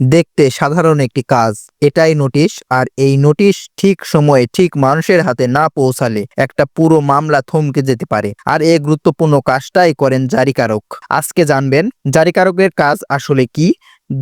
দেখতে সাধারণ একটি কাজ। এটাই নোটিশ, আর এই নোটিশ ঠিক সময়ে ঠিক মানুষের হাতে না পৌঁছালে একটা পুরো মামলা থমকে যেতে পারে। আর এই গুরুত্বপূর্ণ কাজটাই করেন জারিকারক। আজকে জানবেন, জারিকারকের কাজ আসলে কি?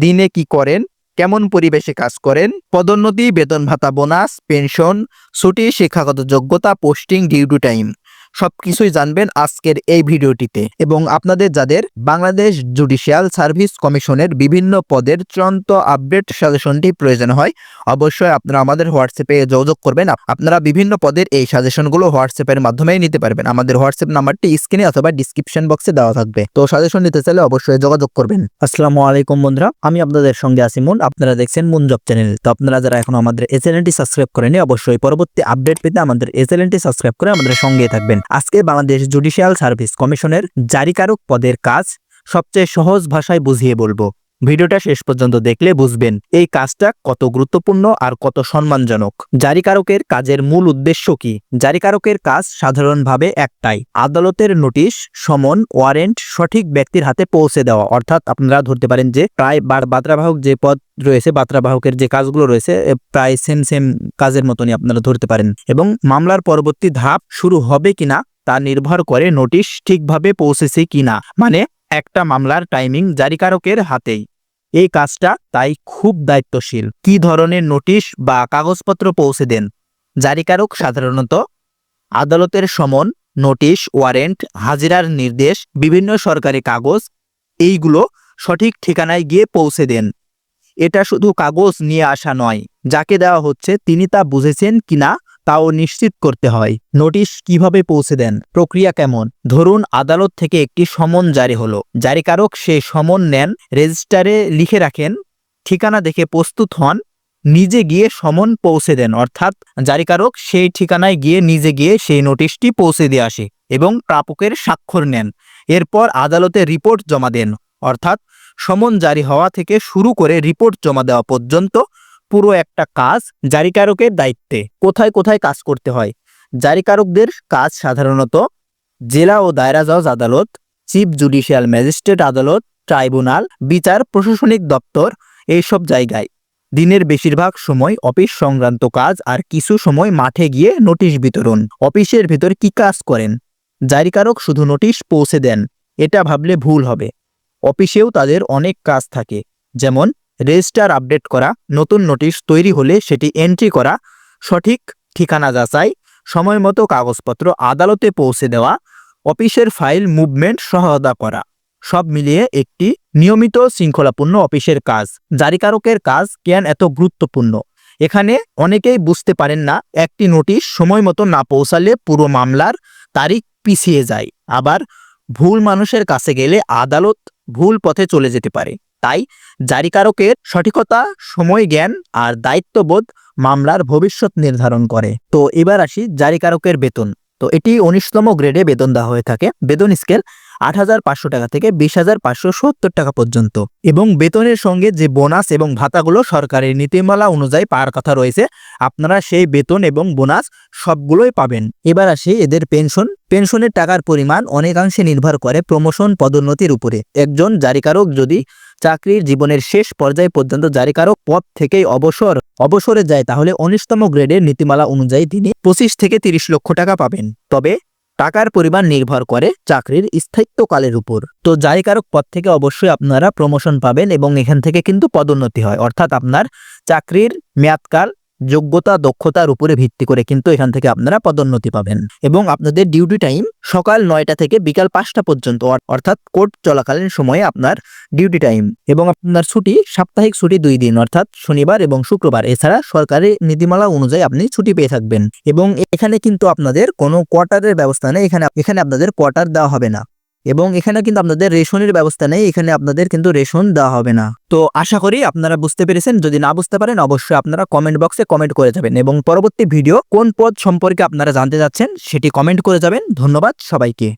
দিনে কি করেন? কেমন পরিবেশে কাজ করেন? পদোন্নতি, বেতন ভাতা, বোনাস, পেনশন, ছুটি, শিক্ষাগত যোগ্যতা, পোস্টিং, ডিউটি টাইম। সবকিছুই জানবেন আজকের এই ভিডিওটিতে। এবং আপনাদের যাদের বাংলাদেশ জুডিশিয়াল সার্ভিস কমিশনের বিভিন্ন পদের চূড়ান্ত আপডেট সাজেশনটি প্রয়োজন হয়, অবশ্যই আপনারা আমাদের হোয়াটসঅ্যাপে যোগাযোগ করবেন। আপনারা বিভিন্ন পদের এই সাজেশনগুলো হোয়াটসঅ্যাপের মাধ্যমেই নিতে পারবেন। আমাদের হোয়াটসঅ্যাপ নাম্বারটি স্ক্রিনে অথবা ডিসক্রিপশন বক্সে দেওয়া থাকবে। তো সাজেশন নিতে চাইলে অবশ্যই যোগাযোগ করবেন। আসসালামু আলাইকুম বন্ধুরা, আমি আপনাদের সঙ্গে আছি মুন আপনারা দেখছেন মুন জব চ্যানেল। তো আপনারা যারা এখন আমাদের এই চ্যানেলটি সাবস্ক্রাইব করেনি অবশ্যই পরবর্তী আপডেট পেতে আমাদের এই চ্যানেলটি সাবস্ক্রাইব করে আমাদের সঙ্গেই থাকবেন। আজকে বাংলাদেশ জুডিশিয়াল সার্ভিস কমিশনের জারিকারক পদের কাজ সবচেয়ে সহজ ভাষায় বুঝিয়ে বলব। ভিডিওটা শেষ পর্যন্ত দেখলে বুঝবেন এই কাজটা কত গুরুত্বপূর্ণ আর কত সম্মানজনক। জারিকারকের কাজের মূল উদ্দেশ্য কি? জারিকারকের কাজ সাধারণভাবে একটাই, আদালতের নোটিশ, সমন, ওয়ারেন্ট সঠিক ব্যক্তির হাতে পৌঁছে দেওয়া। অর্থাৎ আপনারা ধরতে পারেন যে প্রায় বার বার্তাবাহক যে পদ রয়েছে বার্তাবাহকের যে কাজগুলো রয়েছে প্রায় সেম সেম কাজের মতনই আপনারা ধরতে পারেন। এবং মামলার পরবর্তী ধাপ শুরু হবে কিনা, তা নির্ভর করে নোটিশ ঠিকভাবে পৌঁছেছে কিনা। মানে একটা মামলার টাইমিং জারিকারকের হাতেই। এই কাজটা তাই খুব দায়িত্বশীল। কি ধরনের নোটিশ বা কাগজপত্র পৌঁছে দেন? জারিকারক সাধারণত আদালতের সমন, নোটিশ, ওয়ারেন্ট, হাজিরার নির্দেশ, বিভিন্ন সরকারি কাগজ, এইগুলো সঠিক ঠিকানায় গিয়ে পৌঁছে দেন। এটা শুধু কাগজ নিয়ে আসা নয়, যাকে দেওয়া হচ্ছে তিনি তা বুঝেছেন কিনা তাও নিশ্চিত করতে হয়। নোটিশ কীভাবে পৌঁছে দেন? প্রক্রিয়া কেমন? ধরুন, আদালত থেকে একটি সমন জারি হলো। জারিকারক সেই সমন নেন, রেজিস্টারে লিখে রাখেন, ঠিকানা দেখে প্রস্তুত হন, নিজে গিয়ে সমন পৌঁছে দেন। অর্থাৎ, জারিকারক সেই ঠিকানায় গিয়ে নিজে গিয়ে সেই নোটিশটি পৌঁছে দিয়ে আসে এবং প্রাপকের স্বাক্ষর নেন। এরপর আদালতে রিপোর্ট জমা দেন। অর্থাৎ, সমন জারি হওয়া থেকে শুরু করে রিপোর্ট জমা দেওয়া পর্যন্ত পুরো একটা কাজ জারিকারকের দায়িত্বে। কোথায় কোথায় কাজ করতে হয়? জারিকারকদের কাজ সাধারণত জেলা ও দায়রা জজ আদালত, চিফ জুডিশিয়াল ম্যাজিস্ট্রেট আদালত, ট্রাইব্যুনাল, বিচার প্রশাসনিক দপ্তর এইসব জায়গায়। দিনের বেশিরভাগ সময় অফিস সংক্রান্ত কাজ আর কিছু সময় মাঠে গিয়ে নোটিশ বিতরণ। অফিসের ভেতর কি কাজ করেন? জারিকারক শুধু নোটিশ পৌঁছে দেন, এটা ভাবলে ভুল হবে। অফিসেও তাদের অনেক কাজ থাকে, যেমন রেজিস্টার আপডেট করা, নতুন নোটিশ তৈরি হলে সেটি এন্ট্রি করা, সঠিক ঠিকানা যাচাই, সময় মতো কাগজপত্র আদালতে পৌঁছে দেওয়া, অফিসের ফাইল মুভমেন্ট সহায়তা করা, সব মিলিয়ে একটি নিয়মিত শৃঙ্খলাপূর্ণ অফিসের কাজ, জারিকারকের কাজ কেন এত গুরুত্বপূর্ণ? এখানে অনেকেই বুঝতে পারেন না, একটি নোটিশ সময় মতো না পৌঁছালে পুরো মামলার তারিখ পিছিয়ে যায়, আবার ভুল মানুষের কাছে গেলে আদালত ভুল পথে চলে যেতে পারে। তাই জারিকারকের সঠিকতা সময় জ্ঞান আর দায়িত্ববোধ মামলার ভবিষ্যৎ নির্ধারণ করে। তো এবার আসি জারিকারকের বেতন। তো এটি উনিশতম গ্রেডে বেতন দেওয়া হয়ে থাকে। বেতন স্কেল আট হাজার পাঁচশো টাকা থেকে বিশ হাজার পাঁচশো সত্তর টাকা পর্যন্ত। এবং বেতনের সঙ্গে যে বোনাস এবং ভাতাগুলো সরকারের নীতিমালা অনুযায়ী পাওয়ার কথা রয়েছে, আপনারা সেই বেতন এবং বোনাস সবগুলোই পাবেন। এবার আসি এদের পেনশন। পেনশনের টাকার পরিমাণ অনেকাংশে নির্ভর করে প্রমোশন পদোন্নতির উপরে। একজন জারিকারক যদি চাকরির জীবনের শেষ পর্যায় পর্যন্ত জারিকারক পদ থেকেই অবসর, অবসরে যায়, তাহলে উনিশতম গ্রেডের নীতিমালা অনুযায়ী তিনি পঁচিশ থেকে তিরিশ লক্ষ টাকা পাবেন। তবে টাকার পরিমাণ নির্ভর করে চাকরির স্থায়িত্বকালের উপর। তো জারিকারক পদ থেকে অবশ্যই আপনারা প্রমোশন পাবেন এবং এখান থেকে কিন্তু পদোন্নতি হয়। অর্থাৎ আপনার চাকরির মেয়াদকাল যোগ্যতা, দক্ষতার উপরে ভিত্তি করে কিন্তু এখান থেকে আপনারা পদোন্নতি পাবেন। এবং আপনাদের ডিউটি টাইম সকাল নয়টা থেকে বিকাল পাঁচটা পর্যন্ত, অর- অর্থাৎ কোর্ট চলাকালীন সময়ে আপনার ডিউটি টাইম এবং আপনার ছুটি, সাপ্তাহিক ছুটি দুই দিন, অর্থাৎ শনিবার এবং শুক্রবার। এছাড়া সরকারি নীতিমালা অনুযায়ী আপনি ছুটি পেয়ে থাকবেন। এবং এখানে কিন্তু আপনাদের কোনো কোয়ার্টারের ব্যবস্থা নেই। এখানে এখানে আপনাদের কোয়ার্টার দেওয়া হবে না। এবং এখানে কিন্তু আপনাদের রেশনের ব্যবস্থা নেই, এখানে আপনাদের কিন্তু রেশন দেওয়া হবে না। তো আশা করি আপনারা বুঝতে পেরেছেন, যদি না বুঝতে পারেন অবশ্যই আপনারা কমেন্ট বক্সে কমেন্ট করে যাবেন এবং পরবর্তী ভিডিও কোন পদ সম্পর্কে আপনারা জানতে যাচ্ছেন সেটি কমেন্ট করে যাবেন। ধন্যবাদ সবাইকে।